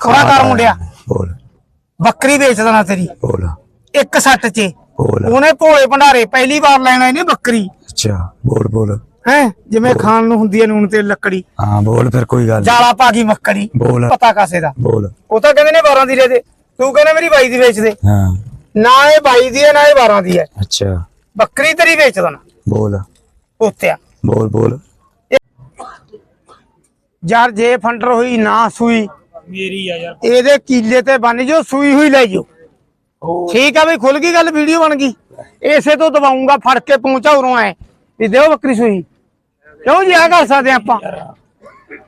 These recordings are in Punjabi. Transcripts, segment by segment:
ਖੋਰਾ ਕਰ ਮੁੰਡਿਆ। ਬੋਲ। ਬੱਕਰੀ ਵੇਚ ਦੇਣਾ ਤੇਰੀ। ਬੋਲ। ਇੱਕ ਸੱਟ 'ਚ। ਬੋਲ। ਉਹਨੇ ਭੋਲੇ ਭੰਡਾਰੇ ਪਹਿਲੀ ਵਾਰ ਲੈਣਾ ਇਹਨੇ ਬੱਕਰੀ। ਅੱਛਾ ਬੋਲ ਬੋਲ। ਹੈ? ਜਿਵੇਂ ਖਾਣ ਨੂੰ ਹੁੰਦੀ ਹੈ ਨੂਨ ਤੇ ਲੱਕੜੀ। ਹਾਂ ਬੋਲ ਫਿਰ ਕੋਈ ਗੱਲ। ਜਾਲਾ ਪਾ ਗਈ ਮੱਕੜੀ। ਬੋਲ। ਪਤਾ ਕਾਸੇ ਦਾ। ਬੋਲ। ਉਹ ਤਾਂ ਕਹਿੰਦੇ ਨੇ 12 ਦੀ ਲੈ ਦੇ। ਤੂੰ ਕਹਿੰਦਾ ਮੇਰੀ 22 ਦੀ ਵੇਚ ਦੇ। ਹਾਂ। ਨਾ ਇਹ 22 ਦੀ ਹੈ ਨਾ ਇਹ 12 ਦੀ ਹੈ। ਅੱਛਾ। ਬੱਕਰੀ ਤੇਰੀ ਵੇਚ ਦੇਣਾ। ਬੋਲ। ਉੱਤਿਆ ਬੋਲ ਬੋਲ। ਯਾਰ ਜੇ ਫੰਡਰ ਹੋਈ ਨਾ ਸੂਈ। ਮੇਰੀ ਆ ਯਾਰ। ਇਹਦੇ ਕੀਲੇ ਤੇ ਬੰਨ ਜੋ ਸੂਈ ਹੋਈ ਲੈ ਜਾਓ। ਠੀਕ ਆ ਬਈ ਖੁੱਲ ਗਈ ਗੱਲ ਵੀਡੀਓ ਬਣ ਗਈ? ਇਸੇ ਤੋਂ ਦਵਾਉਂਗਾ ਫੜ ਕੇ ਪਹੁੰਚਾ ਉਰੋਂ ਐ। ਵੀ ਦਿਓ ਬੱਕਰੀ ਸੂਈ। ਕਿਉਂ ਜੀ ਆ ਕਰ ਸਕਦੇ ਆਪਾਂ?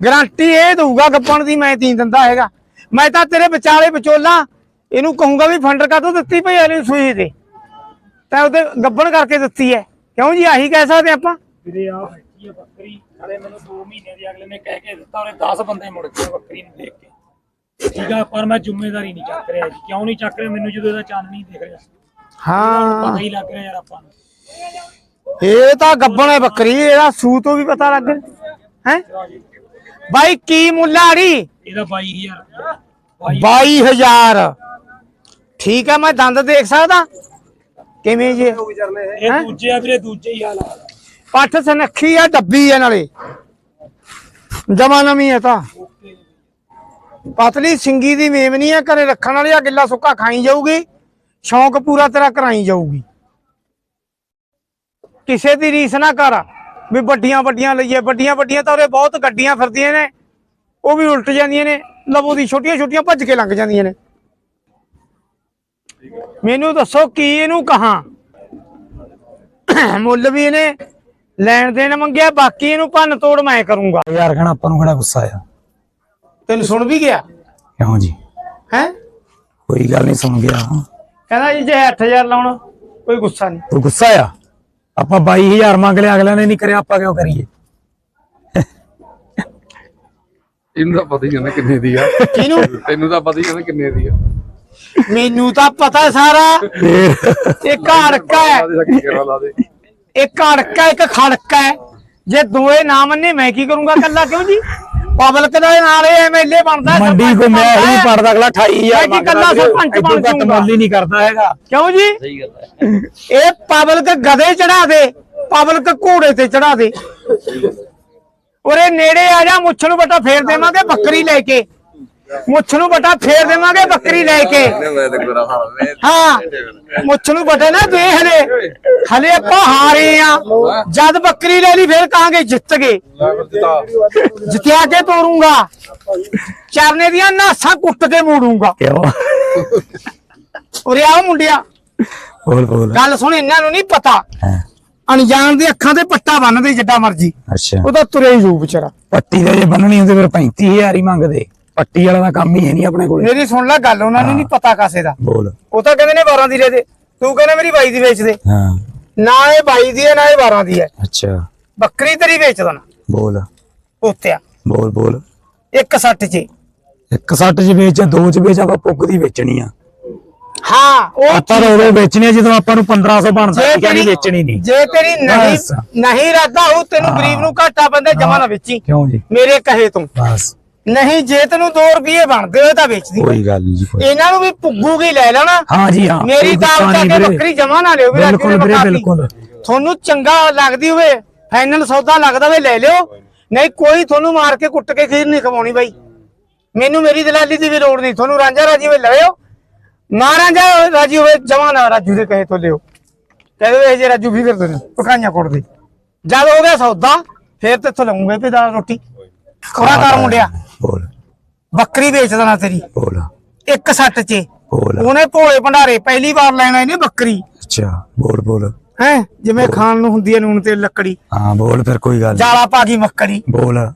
ਗਾਰੰਟੀ ਇਹ ਦਊਗਾ ਗੱਪਣ ਦੀ ਮੈਂ ਤੀ ਦਿੰਦਾ ਹੈਗਾ। ਮੈਂ ਤਾਂ ਤੇਰੇ ਵਿਚਾਲੇ ਵਿਚੋਲਾ। ਇਹਨੂੰ ਕਹੂੰਗਾ ਵੀ ਫੰਡਰ ਕਾਹਤੋਂ ਦਿੱਤੀ ਭਈ ਇਹਨੂੰ ਸੂਈ ਦੇ ਤਾਂ ਉਹਦੇ ਗੱਬਣ ਕਰਕੇ ਦਿੱਤੀ ਹੈ ਕਿਉਂ ਜੀ ਆਹੀ ਕਹਿ ਸਕਦੇ ਆਪਾਂ? ਵੀਰੇ ਆ ਬੱਕਰੀ। ਹਲੇ ਮੈਨੂੰ 2 ਮਹੀਨੇ ਦੀ ਅਗਲੇ ਨੇ ਕਹਿ ਕੇ ਦਿੱਤਾ ਉਹਨੇ 10 ਬੰਦੇ ਮੁੜ ਗਏ ਬੱਕਰੀ ਨੂੰ ਦੇਖ ਕੇ। ਆ ਪਰ ਮੈਂ ਜ਼ਿੰਮੇਵਾਰੀ ਨਹੀਂ ਚੱਕ ਰਿਹਾ ਜੀ। ਕਿਉਂ ਨਹੀਂ ਚੱਕ ਰਿਹਾ? ਮੈਨੂੰ ਜਦੋਂ ਇਹਦਾ ਚੰਨ ਨਹੀਂ ਦਿਖ ਰਿਹਾ। ਹਾਂ। ਪਤਾ ਹੀ ਲੱਗ ਰਿਹਾ ਯਾਰ ਆਪਾਂ ਨੂੰ। ਇਹ ਤਾਂ ਗੱਬਣ ਬੱਕਰੀ ਇਹਦਾ ਸੂ ਤੋਂ ਵੀ ਪਤਾ ਲੱਗ ਹੈ? ਬਾਈ ਕੀ ਮੁੱਲ ਆੜੀ ਇਹਦਾ 22000 22000 ਠੀਕ ਹੈ ਮੈਂ ਦੰਦ ਦੇਖ ਸਕਦਾ? ਕਿਵੇਂ ਜੀ? ਇਹ ਦੂਜੇ ਆ ਵੀਰੇ ਦੂਜੇ ਹੀ ਹਾਲ ਆ। ਪੱਠ ਸਨੱਖੀ ਆ ਡੱਬੀ ਹੈ ਨਾਲੇ। ਜਮਾ ਨਵੀਂ ਹੈ ਤਾਂ। ਪਤਲੀ ਸਿੰਗੀ ਦੀ ਮੇਮਨੀ ਆ, ਘਰੇ ਰੱਖਣ ਵਾਲੀ ਆ, ਗਿੱਲਾ ਸੁੱਕਾ ਖਾਈ ਜਾਊਗੀ, ਸ਼ੌਂਕ ਪੂਰਾ ਤੇਰਾ ਕਰਾਈ ਜਾਊਗੀ। ਕਿਸੇ ਦੀ ਰੀਸ ਨਾ ਕਰ, ਵੀ ਵੱਡੀਆਂ ਵੱਡੀਆਂ ਲਈਏ, ਵੱਡੀਆਂ ਵੱਡੀਆਂ ਤਾਂ ਉਰੇ ਬਹੁਤ ਗੱਡੀਆਂ ਫਿਰਦੀਆਂ ਨੇ, ਉਹ ਵੀ ਉਲਟ ਜਾਂਦੀਆਂ ਨੇ, ਲਵੋ ਦੀ ਛੋਟੀਆਂ ਛੋਟੀਆਂ ਭੱਜ ਕੇ ਲੰਘ ਜਾਂਦੀਆਂ ਨੇ। ਮੈਨੂੰ ਦੱਸੋ ਕੀ ਇਹਨੂੰ ਕਹਾਂ? ਮੁੱਲ ਵੀ ਇਹਨੇ ਲੈਣ ਦੇਣ ਮੰਗਿਆ, ਬਾਕੀ ਇਹਨੂੰ ਭੰਨ ਤੋੜ ਮੈਂ ਕਰੂੰਗਾ। ਯਾਰ ਕਹਣਾ ਆਪਾਂ ਨੂੰ ਕਿਹੜਾ ਗੁੱਸਾ ਆ ਤੈਨੂੰ ਸੁਣ ਵੀ ਗਿਆ? ਕਿਉਂ ਜੀ? ਹੈ? ਕੋਈ ਗੱਲ ਨਹੀਂ ਸੁਣ ਗਿਆ। ਕਹਿੰਦਾ ਜੀ ਜੇ 8000 ਲਾਉਣ ਕੋਈ ਗੁੱਸਾ ਨਹੀਂ। ਤੂੰ ਗੁੱਸਾ ਆ? ਆਪਾਂ 22000 ਮੰਗ ਲਿਆ ਅਗਲਿਆਂ ਨੇ ਨਹੀਂ ਕਰਿਆ ਆਪਾਂ ਕਿਉਂ ਕਰੀਏ? ਇਹਨੂੰ ਤਾਂ ਪਤਾ ਹੀ ਜਾਂਦਾ ਕਿੰਨੇ ਦੀ ਆ। ਕਿਹਨੂੰ? ਤੈਨੂੰ ਤਾਂ ਪਤਾ ਹੀ ਜਾਂਦਾ ਕਿੰਨੇ ਦੀ ਆ। ਮੈਨੂੰ ਤਾਂ ਪਤਾ ਸਾਰਾ। ਇਹ ਘੜਕਾ ਹੈ। ਇੱਕ ਘੜਕਾ ਇੱਕ ਖੜਕਾ ਹੈ। ਜੇ ਦੋਏ ਨਾ ਮੰਨੇ ਮੈਂ ਕੀ ਕਰੂੰਗਾ ਕੱਲਾ ਕਿਉਂ ਜੀ? ਪਬਲਿਕ ਦੇ ਨਾਲ ਇਹ ਐਮਐਲਏ ਬਣਦਾ ਮੰਡੀ ਸਰਪੰਚ ਕੋ ਮੈਂ ਹੀ। ਪੜਦਾ ਅਗਲਾ 28000 ਮੈਂ ਕੀ ਕੱਲਾ ਸਰਪੰਚ ਬਣ ਜਾਊਂਗਾ। ਮੁੱਲ ਹੀ ਨਹੀਂ ਕਰਦਾ ਹੈਗਾ। ਕਿਉਂ ਜੀ? ਸਹੀ ਗੱਲ ਹੈ। ਇਹ ਪਬਲਿਕ ਗਧੇ ਚੜਾ ਦੇ ਪਬਲਿਕ ਘੋੜੇ ਤੇ ਚੜਾ ਦੇ। ਉਰੇ ਨੇੜੇ ਆ ਜਾ ਮੁੱਛ ਨੂੰ ਬਟਾ ਫੇਰ ਦੇਵਾਂਗੇ ਬੱਕਰੀ ਲੈ ਕੇ। ਮੁੱਛ ਨੂੰ ਬਟਾ ਫੇਰ ਦੇਵਾਂਗੇ ਬੱਕਰੀ ਲੈ ਕੇ। ਹਾਂ ਮੁੱਛ ਨੂੰ ਬਟਾ ਨਾ ਦੇ ਹਲੇ। ਹਲੇ ਆਪਾਂ ਹਾਰੇ ਆ। ਜਦ ਬੱਕਰੀ ਲੈ ਲਈ ਫੇਰ ਕਹਾਂਗੇ ਜਿੱਤ ਗਏ। ਜਿੱਤਿਆ ਕੇ ਤੋਰੂੰਗਾ। ਚਰਨੇ ਦੀਆਂ ਨਾਸਾਂ ਕੁੱਟ ਕੇ ਮੋੜੂੰਗਾ। ਉਰੇ ਆਓ ਮੁੰਡਿਆ। ਬੋਲ ਬੋਲ। ਗੱਲ ਸੁਣ ਇਹਨਾਂ ਨੂੰ ਨਹੀਂ ਪਤਾ। ਅਣਜਾਣ ਦੇ ਅੱਖਾਂ ਤੇ ਪੱਟਾ ਬੰਨਦੇ ਜਿੱਡਾ ਮਰਜ਼ੀ। ਅੱਛਾ। ਉਹਦਾ ਤੁਰੇ ਹੀ ਜੂ ਵਿਚਾਰਾ। ਪੱਟੀ ਦੇ ਜੇ ਬੰਨਣੀ ਹੁੰਦੀ ਫਿਰ 35000 ਹੀ ਮੰਗਦੇ। ਪੱਟੀ ਵਾਲਾ ਦਾ ਕੰਮ ਹੀ ਹੈ ਨਹੀਂ ਆਪਣੇ ਕੋਲੇ। ਮੇਰੀ ਸੁਣ ਲੈ ਗੱਲ ਉਹਨਾਂ ਨੂੰ ਨਹੀਂ ਪਤਾ ਕਾਸੇ ਦਾ। ਬੋਲ। ਉਹ ਤਾਂ ਕਹਿੰਦੇ ਨੇ 12 ਦੀ ਲੈ ਦੇ। ਤੂੰ ਕਹਿੰਦਾ ਮੇਰੀ 22 ਦੀ ਵੇਚ ਦੇ। ਹਾਂ। ਨਾ ਇਹ 22 ਦੀ ਹੈ ਨਾ ਇਹ 12 ਦੀ ਹੈ। ਅੱਛਾ। ਬੱਕਰੀ ਤੇਰੀ ਵੇਚ ਦੇਣਾ। ਬੋਲ। ਉੱਤਿਆ ਬੋਲ ਬੋਲ। ਇੱਕ ਸੱਟ 'ਚ। ਇੱਕ ਸੱਟ ਚ ਵੇਚ ਦੋ ਚ ਵੇਚ ਆਪਾਂ ਪੁੱਗ ਦੀ ਵੇਚਣੀ ਆ। ਹਾਂ ਉਹ ਆਪਾਂ ਉਦੋਂ ਵੇਚਣੀ ਆ ਜਦੋਂ ਆਪਾਂ ਨੂੰ 1500 ਬਣਦਾ ਜੇ ਹੈ ਨਹੀਂ ਤੇਰੀ ਵੇਚਣੀ ਨਹੀਂ। ਜੇ ਤੇਰੀ ਨਹੀਂ। ਨਹੀਂ ਇਰਾਦਾ ਹੋ ਤੈਨੂੰ ਗਰੀਬ ਨੂੰ ਘਾਟਾ ਪੈਂਦਾ ਜਮਾ ਨਾ ਵੇਚੀ। ਕਿਉਂ ਜੀ? ਮੇਰੇ ਕਹੇ ਤੋਂ। ਬਸ। ਨਹੀਂ ਜੇ ਤੈਨੂੰ 2 ਰੁਪਏ ਬਣਦੇ ਹੋਏ ਤਾਂ ਵੇਚ ਦੀ। ਕੋਈ ਗੱਲ ਨਹੀਂ ਜੀ ਕੋਈ ਇਹਨਾਂ ਨੂੰ ਵੀ ਪੁੱਗੂਗੀ ਲੈ ਲੈਣਾ ਹਾਂ ਜੀ ਹਾਂ। ਮੇਰੀ ਦਾਲ ਨਹੀਂ ਕੇ। ਬੱਕਰੀ ਜਮਾ ਨਾ ਲਿਓ ਵੀਰੇ ਬਿਲਕੁਲ ਵੀਰੇ ਬਿਲਕੁਲ। ਤੁਹਾਨੂੰ ਚੰਗਾ ਲੱਗਦੀ ਹੋਵੇ ਫਾਈਨਲ ਸੌਦਾ ਲੱਗਦਾ ਹੋਵੇ ਲੈ ਲਿਓ। ਨਹੀਂ ਕੋਈ ਤੁਹਾਨੂੰ ਮਾਰ ਕੇ ਕੁੱਟ ਕੇ ਖੀਰ ਨਹੀਂ ਖਵਾਉਣੀ ਬਾਈ। ਮੈਨੂੰ ਮੇਰੀ ਦਲਾਲੀ ਦੀ ਵੀ ਲੋੜ ਨਹੀਂ। ਤੁਹਾਨੂੰ ਰਾਂਝਾ ਰਾਜੀ ਹੋਵੇ ਲਿਓ ਨਾ ਰਾਂਝਾ ਰਾਜੀ ਹੋਵੇ ਜਮਾ ਨਾ ਰਾਜੂ ਦੇ ਕਹੇ ਤੋਂ ਲਿਓ। ਕਹਿੰਦੇ ਇਹ ਜੇ ਰਾਜੂ ਵੀ ਕਰਦੇ ਨੇ ਪਕਾਈਆਂ ਕੁੱਟਦੇ। ਜਦ ਹੋ ਗਿਆ ਸੌਦਾ ਫੇਰ ਤੇ ਇੱਥੋਂ ਲਵਾਂਗੇ ਵੀ ਦਾਲ ਰੋਟੀ। ਖੋਰਾ ਕਰ ਮੁੰਡਿਆ। ਬੋਲ। ਬੱਕਰੀ ਵੇਚ ਦੇਣਾ ਤੇਰੀ। ਬੋਲ। ਇੱਕ ਸੱਟ 'ਚ। ਬੋਲ। ਉਹਨੇ ਭੋਲੇ ਭੰਡਾਰੇ ਪਹਿਲੀ ਵਾਰ ਲੈਣਾ ਇਹਨੇ ਬੱਕਰੀ। ਅੱਛਾ ਬੋਲ ਬੋਲ। ਹੈ ਜਿਵੇਂ ਖਾਣ ਨੂੰ ਹੁੰਦੀ ਹੈ ਨੂਨ ਤੇ ਲੱਕੜੀ। ਹਾਂ ਬੋਲ ਫਿਰ ਕੋਈ ਗੱਲ। ਜਾਲਾ ਪਾ ਗਈ ਮੱਕੜੀ ਬੋਲ।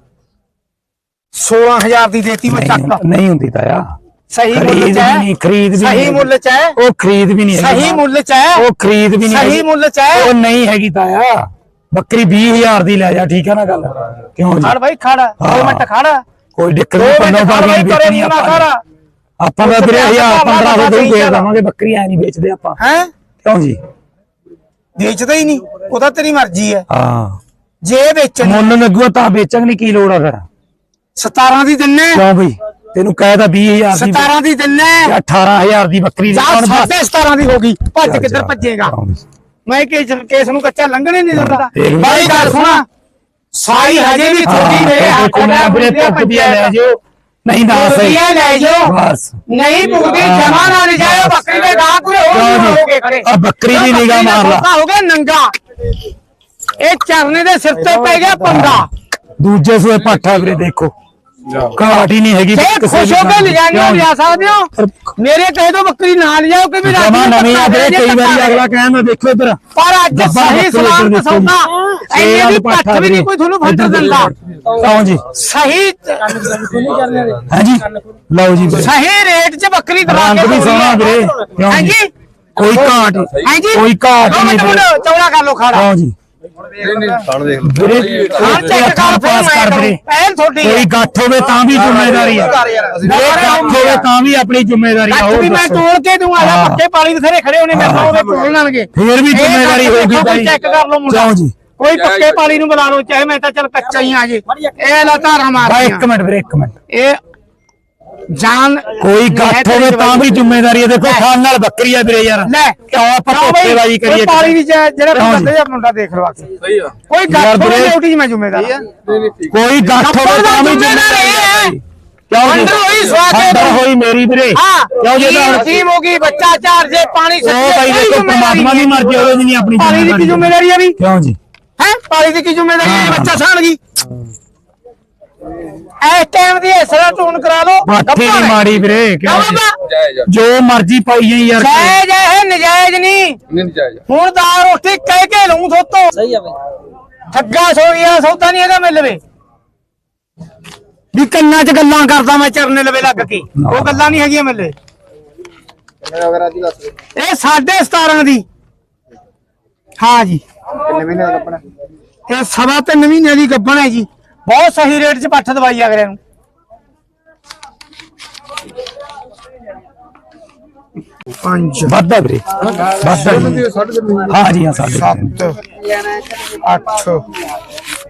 16000 ਦੀ ਦੇਤੀ ਮੈਂ ਚੱਕ ਨਹੀਂ ਹੁੰਦੀ ਤਾਇਆ। ਸਹੀ ਮੁੱਲ ਚ ਹੈ। ਨਹੀਂ ਖਰੀਦ ਵੀ ਸਹੀ ਮੁੱਲ ਚ ਹੈ। ਉਹ ਖਰੀਦ ਵੀ ਨਹੀਂ ਸਹੀ ਮੁੱਲ ਚ ਹੈ। ਉਹ ਖਰੀਦ ਵੀ ਨਹੀਂ ਸਹੀ। ਮੁੱਲ ਚ ਹੈ। ਉਹ ਨਹੀਂ ਹੈਗੀ ਤਾਇਆ। ਬੱਕਰੀ 20000 ਦੀ ਲੈ ਜਾ ਠੀਕ ਹੈ ਨਾ ਗੱਲ? ਕਿਉਂ ਜੀ? ਖੜ ਬਾਈ ਖੜ। ਦੋ। ਮਿੰਟ ਖੜ। ਕੋਈ ਦਿੱਕਤ ਦੋ ਨਹੀਂ ਪੰਨੋ ਬਾਈ ਨਹੀਂ ਕਰੇ ਨਾ ਨੇ। ਆਪਾਂ ਦਾ ਉਸ ਵੀਰੇ ਤੇ 1000 ਆਪਾਂ 1500 ਦੇ ਵੇਚ ਦਵਾਂਗੇ ਬੱਕਰੀ ਐ ਨਹੀਂ ਵੇਚਦੇ ਆਪਾਂ। ਹੈ? ਕਿਉਂ ਜੀ? ਵੇਚਦਾ ਹੀ ਨਹੀਂ। ਉਹ ਤਾਂ ਤੇਰੀ ਮਰਜ਼ੀ ਹੈ। ਹਾਂ। ਜੇ ਵੇਚਣੀ ਮੁੱਲ ਲੱਗੂਗਾ ਤਾਂ ਵੇਚਣ ਦੀ ਕੀ ਲੋੜ ਆ ਫਿਰ? 17 ਦੀ ਦਿੰਨੇ ਕਿਉਂ ਬਈ? ਤੈਨੂੰ ਕਹਿ ਤਾਂ 20000 ਦੀ 17 ਦੀ ਦਿੰਨੇ 18000 ਦੀ ਬੱਕਰੀ ਦੀ ਬਸ। ਸਾਢੇ 17 ਦੀ ਹੋ ਗਈ। ਭੱਜ ਕਿੱਧਰ। ਭੱਜੇਗਾ। ਮੈਂ ਕੇਸ ਕੇਸ ਨੂੰ ਕੱਚਾ ਲੰਘਣੇ ਨਹੀਂ ਦਿੰਦਾ। ਬਾਈ ਗੱਲ ਸੁਣਾ। ਸਾਈ ਹਜੇ ਵੀ ਥੋੜੀ ਮੇਰੇ ਹੱਥ ਮੈਂ ਵੀਰੇ ਪੁੱਗ ਵੀ ਲੈ ਜਾਓ। ਨਹੀਂ ਨਾ ਸਹੀ। ਰੁਪਈਆ ਲੈ ਜਾਓ। ਬਸ। ਨਹੀਂ ਪੁੱਗਦੀ ਜਮਾ ਨਾ ਲੈ ਜਾਓ ਬੱਕਰੀ ਦੇ ਗਾਹ ਪੂਰੇ ਹੋ ਕਿਉਂ ਜੀ? ਹੋਗੇ ਖੜੇ ਆ ਬੱਕਰੀ ਦੀ ਨਿਗਾਹ ਮਾਰ ਲਾ। ਹੋ ਗਿਆ ਨੰਗਾ। ਇਹ ਚਰਨੇ ਦੇ ਸਿਰ ਤੇ ਪੈ ਗਿਆ ਪੰਗਾ। ਦੂਜੇ ਸੂਏ ਪਾਠਾ ਵੀਰੇ ਦੇਖੋ। ਘਾਟ ਹੀ ਨਹੀਂ ਹੈਗੀ? ਜੇ ਖੁਸ਼ ਹੋ ਕੇ ਲਿਜਾਣੇ ਜੀ? ਲਿਆ ਸਕਦੇ ਹੋ? ਮੇਰੇ ਕਹੇ ਤੋਂ ਬੱਕਰੀ ਨਾ ਲਿਜਾਓ ਕਿ ਵੀ ਰਾਤ ਜਮਾ ਨੂੰ ਨਵੀਂ ਆ ਦੇ ਕਈ ਵਾਰੀ ਅਗਲਾ ਕਹਿੰਦਾ ਦੇਖੋ ਇੱਧਰ। ਪਰ ਅੱਜ ਸਹੀ ਸਲਾਮ ਸੌਦਾ। ਐਨੇ ਵੀ ਪੱਠ ਵੀ ਨਹੀਂ ਕੋਈ ਤੁਹਾਨੂੰ ਫੰਡ ਦਿੰਦਾ। ਕੌਣ ਜੀ। ਸਹੀ ਹਾਂਜੀ। ਲਓ ਜੀ। ਸਹੀ ਰੇਟ 'ਚ ਬੱਕਰੀ ਦਵਾ ਕੇ ਵੀ ਸੋਹਣਾ ਵੀਰੇ? ਹਾਂਜੀ। ਕੋਈ ਘਾਟ ਹਾਂਜੀ। ਕੋਈ ਘਾਟ ਨਹੀਂ ਚੌੜਾ ਕਰ ਲੋ। ਖਾੜਾ ਕੌਣ ਜੀ। ਨਹੀਂ ਨਹੀਂ ਵੀਰੇ ਹਾਂ ਕੋਈ ਚੈੱਕ ਅੱਖਾਂ ਕਰ ਪਾਸ ਕਰ ਵੀਰੇ ਪਹਿਲ ਤੁਹਾਡੀ ਕੋਈ ਗੱਠ ਹੋਵੇ ਤਾਂ ਵੀ ਜ਼ਿੰਮੇਵਾਰੀ ਹੈ। ਵੀਰੇ ਗੱਠ ਹੋਵੇ ਤਾਂ ਵੀ ਆਪਣੀ ਜ਼ਿੰਮੇਵਾਰੀ ਹੈ ਕੱਟ ਹੋਰ ਵੀ ਮੈਂ। ਤੋੜ ਕੇ। ਪੱਕੇ ਦੇ ਖੜੇ ਹੋਣੇ ਮੇਰੇ ਨਾਲ ਉਹਦੇ ਤੋੜ ਲੈਣਗੇ। ਫੇਰ ਵੀ ਜ਼ਿੰਮੇਵਾਰੀ ਹੋਊਗੀ ਭਾਈ। ਚੈੱਕ ਕਰ ਲਓ ਮੁੰਡਾ। ਕਿਉਂ ਜੀ। ਕੋਈ ਪੱਕੇ ਪਾਣੀ ਨੂੰ ਬੁਲਾ ਲਓ ਚਾਹੇ ਮੈਂ ਤਾਂ ਚੱਲ ਕੱਚਾ ਹੀ ਆ ਜੇ। ਇਹ ਲਾ ਧਾਰਾ ਮਾਰ ਇੱਕ ਮਿੰਟ ਵੀਰੇ ਇੱਕ ਮਿੰਟ। ਇਹ ਜਾਨ ਕੋਈ ਗੱਠ ਹੋਵੇ ਤਾਂ ਵੀ ਜ਼ਿੰਮੇਵਾਰੀ ਹੈ। ਦੇਖੋ ਖਾਣ ਨਾਲ ਬੱਕਰੀ ਆ ਵੀਰੇ ਯਾਰ। ਲੈ। ਕਿਉਂ ਆਪਾਂ? ਧੋਖੇਬਾਜ਼ੀ ਕੋਈ ਕਰੀਏ ਪਾਣੀ ਦੀ ਜਿਹੜਾ? ਬੰਦੇ ਦਾ ਮੁੰਡਾ ਦੇਖ ਲਵਾ ਕੇ। ਸਹੀ ਆ। ਕੋਈ ਗੱਟ ਹੋਵੇ ਡਿਊਟੀ ਮੈਂ ਜ਼ਿੰਮੇਦਾਰ ਹਾਂ। ਨਹੀਂ ਨਹੀਂ ਠੀਕ ਕੋਈ ਗੱਠ ਹੋਵੇ ਤਾਂ ਵੀ ਜ਼ਿੰਮੇਵਾਰ ਜ਼ਿੰਮੇਵਾਰੀ। ਕਿਉਂ ਜੀ ਅੰਦਰ ਹੋਈ ਸਵਾਦ। ਹੋਈ। ਮੇਰੀ ਵੀਰੇ। ਹਾਂ ਕਿਉਂ ਜੀ ਟੀਮ- ਟੀਮ ਹੋ ਗਈ ਬੱਚਾ ਚਾਰ ਜੇ ਪਾਣੀ ਉਹ ਭਾਈ ਦੇਖੋ ਪਰਮਾਤਮਾ ਦੀ ਮਰਜ਼ੀ ਉਹਦੇ 'ਚ ਨਹੀਂ ਆਪਣੀ ਪਾਣੀ ਦੀ ਕੀ ਜ਼ਿੰਮੇਵਾਰੀ। ਆ ਵੀ? ਕਿਉਂ ਜੀ? ਹੈ? ਪਾਣੀ ਦੀ ਕੀ ਜ਼ਿੰਮੇਵਾਰੀ। ਬੱਚਾ ਸਾਣ ਗਈ? ਇਸ ਟਾਈਮ ਦੀ ਇਸਰਾ ਟੂਨ ਕਰਾ ਲਓ। ਬਾਠੀ ਨਹੀਂ ਮਾੜੀ ਵੀਰੇ ਕਿਉਂ ਜੀ? ਮਰਜ਼ੀ ਪਾਈ ਜਾਈ ਯਾਰ ਜਾਇਜ਼ ਹੈ ਨਜਾਇਜ਼ ਨਹੀਂ ਹੁਣ ਦਾ ਰੋਟੀ ਕਹਿ ਕੇ ਲਊ ਥੋਤੋਂ ਸਹੀ ਆ ਬਈ। ਠੱਗਾ ਸੋਈਆ ਸੌਦਾ ਨਹੀਂ ਹੈਗਾ ਮਿਲ ਵੀ। ਕੰਨਾਂ 'ਚ ਗੱਲਾਂ ਕਰਦਾ ਮੈਂ ਚਰਨੇ ਲਵੇ ਲੱਗ ਕੇ। ਉਹ ਗੱਲਾਂ ਨਹੀਂ ਹੈਗੀਆਂ ਮਿਲੇ ਇਹ ਸਾਢੇ 17 ਦੀ। ਹਾਂ ਜੀ। ਕਿੰਨੇ ਮਹੀਨੇ ਦਾ ਕੱਪੜਾ ਇਹ ਸਵਾ ਤਿੰਨ ਮਹੀਨੇ ਦੀ ਗੱਬਣ ਹੈ ਜੀ। ਬਹੁਤ ਸਹੀ ਰੇਟ 'ਚ ਪੱਠ ਦਵਾਈ ਅਗਲੇ ਨੂੰ। ਪੰਜ। ਵੱਧਦਾ ਵੀਰੇ। ਵੱਧਦਾ ਹਾਂ ਜੀ ਹਾਂ ਸਾਡੇ ਸੱਤ ਅੱਠ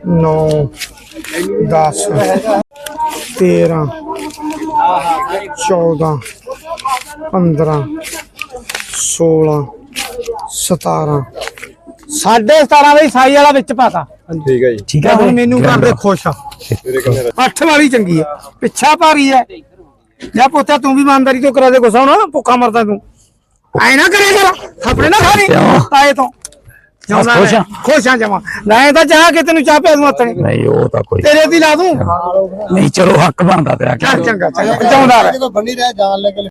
ਨੌ 10 13 14 15 16 17 ਸਾਢੇ 17 ਬਈ ਸਾਈ ਵਾਲਾ ਵਿੱਚ ਪਾਤਾ। ਠੀਕ ਹੈ ਜੀ। ਠੀਕ ਹੈ ਹੁਣ? ਮੈਨੂੰ ਕਰਦੇ ਖੁਸ਼ ਆ। ਤੇਰੇ ਕਿੰਨੇ ਅੱਠ ਵਾਲੀ ਚੰਗੀ ਹੈ ਪਿੱਛਾ ਭਾਰੀ ਹੈ ਜਾਂ ਪੁੱਤਿਆ ਤੂੰ ਵੀ ਇਮਾਨਦਾਰੀ ਤੋਂ ਕਰਾ ਦੇ ਗੁੱਸਾ ਹੁਣ ਭੁੱਖਾ ਮਰਦਾ ਤੂੰ। ਐ ਨਾ ਕਰੇ। ਕਰ ਥੱਪੜੇ ਨਾ ਖਾਣੀ? ਤਾਏ ਤੋਂ। ਖੁਸ਼ ਆ? ਖੁਸ਼ ਆ ਜਮਾ ਲੈ ਤਾਂ ਚਾਹ ਕੇ ਤੈਨੂੰ ਚਾਹ ਪਿਆ ਦੂੰ ਹੱਥ ਨਹੀਂ ਉਹ ਤਾਂ ਕੋਈ ਤੇਰੇ ਦੀ ਲਾ ਦੂੰ। ਨਹੀਂ ਚਲੋ ਹੱਕ ਬਣਦਾ ਤੇਰਾ। ਚੰਗਾ ਚੰਗਾ। ਜਿਉਂਦਾ ਰਹਿ। ਜਦੋਂ ਬੰਨੀ ਰਿਹਾ ਜਾਨ ਲੈ ਕੇ